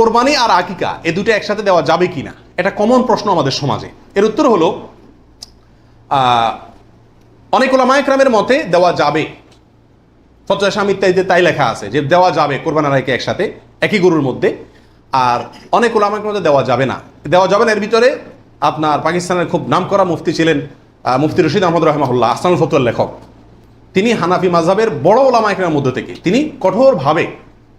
কোরবানি আর আকিকা, এ দুটো একসাথে দেওয়া যাবে কিনা? এটা কমন প্রশ্ন আমাদের সমাজে। এর উত্তর হলো অনেক ওলামায়করামের মতে দেওয়া যাবে। ফতোয়া স্বামী ইত্যাদিতে তাই লেখা আছে যে দেওয়া যাবে কোরবান আকিকা একসাথে, একই গরুর মধ্যে। আর অনেক ওলামায়কের মধ্যে দেওয়া যাবে না। দেওয়া যাবে না, এর ভিতরে আপনার পাকিস্তানের খুব নামকরা মুফতি ছিলেন মুফতি রশিদ আহমদ রহমাহুল্লাহ আসানুল ফতুয়ার লেখক। তিনি হানাফি মাযহাবের বড় ওলামায়কের মধ্য থেকে, তিনি কঠোরভাবে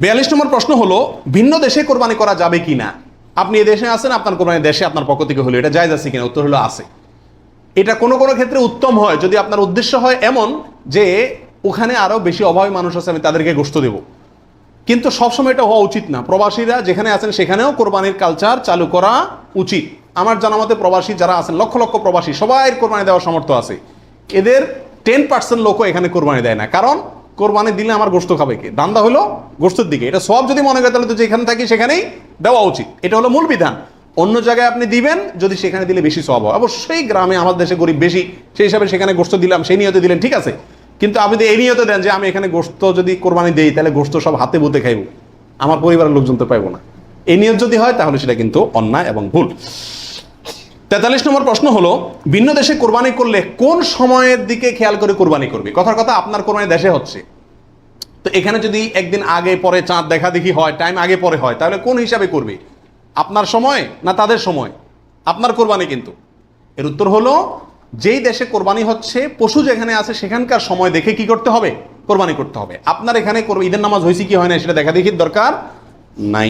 বিয়াল্লিশ নম্বর প্রশ্ন হলো, ভিন্ন দেশে কোরবানি করা যাবে কি না আপনি এ দেশে আছেন, আপনার কোরবানি দেশে আপনার পক্ষ থেকে হলো, এটা জায়জ আছে কিনা? উত্তর হলো আছে। এটা কোনো কোনো ক্ষেত্রে উত্তম হয়, যদি আপনার উদ্দেশ্য হয় এমন যে ওখানে আরও বেশি অভাবী মানুষ আছে, আমি তাদেরকে গোস্ত দেব। কিন্তু সবসময় এটা হওয়া উচিত না। প্রবাসীরা যেখানে আছেন, সেখানেও কোরবানির কালচার চালু করা উচিত। আমার জানা মতে প্রবাসী যারা আছেন, লক্ষ লক্ষ প্রবাসী সবাই কোরবানি দেওয়ার সামর্থ্য আছে। এদের টেন পার্সেন্ট লোকও এখানে কোরবানি দেয় না। কারণ কোরবানি দিলে আমার গোস্ত খাবে কে? দান্দা হলো গোস্তের দিকে। এটা সব যদি মনে করে তাহলে তো যেখানে থাকি সেখানেই দেওয়া উচিত। এটা হলো মূল বিধান। অন্য জায়গায় আপনি দিবেন, যদি সেখানে দিলে বেশি সব হয়। অবশ্যই গ্রামে আমার দেশে গরিব বেশি, সেই হিসাবে সেখানে গোস্ত দিলাম, সেই নিয়তে দিলেন, ঠিক আছে? কিন্তু আপনি যদি এই নিয়তে দেন যে আমি এখানে গোস্ত যদি কোরবানি দিই, তাহলে গোস্ত সব হাতে বুতে খাইব। আমার পরিবারের লোকজন তো পাইবো না। এই নিয়ত যদি হয়, তাহলে সেটা কিন্তু অন্যায় এবং ভুল। তেতাল্লিশ নম্বর প্রশ্ন হলো, ভিন্ন দেশে কোরবানি করলে কোন সময়ের দিকে খেয়াল করে কোরবানি করবে? কথার কথা, আপনার কোরবানি দেশে হচ্ছে। তো এখানে যদি একদিন আগে পরে চাঁদ দেখা দেখি হয় টাইম আগে পরে হয়, তাহলে কোন হিসাবে করবে? আপনার সময় না তাদের সময়? আপনার কোরবানি কিন্তু। এর উত্তর হলো, যেই দেশে কোরবানি হচ্ছে, পশু যেখানে আছে, সেখানকার সময় দেখে কি করতে হবে? কোরবানি করতে হবে। আপনার এখানে ঈদের নামাজ হয়েছে কি হয় না সেটা দেখা দেখির দরকার নাই।